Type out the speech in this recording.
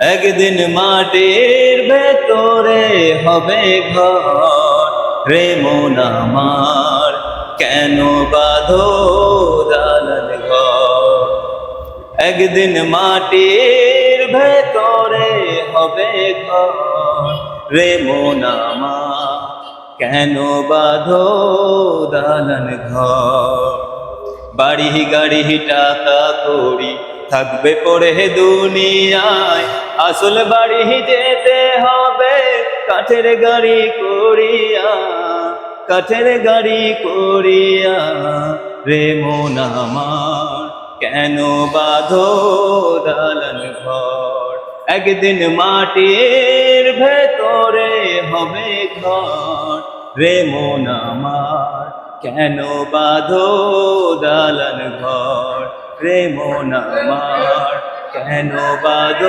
একদিন মাটির ভেতরে হবে ঘর। রে মন আমার, কেন বাঁধো দালান ঘর? একদিন মাটির ভেতরে হবে ঘর। রে মন আমার, কেন বাঁধো দালান ঘর? বাড়ি গাড়ি টাকা করি থাকবে পড়ে দুনিয়ায়। আসল বাড়ি যেতে হবে কাঠের গাড়ি করিয়া, কাঠের গাড়ি করিয়া। রে মন আমার, কেন বাঁধো দালান ঘর? একদিন মাটির ভেতরে হবে ঘর। রে মন আমার, কেন বাঁধো দালান ঘর? রে নামার কেন বাদ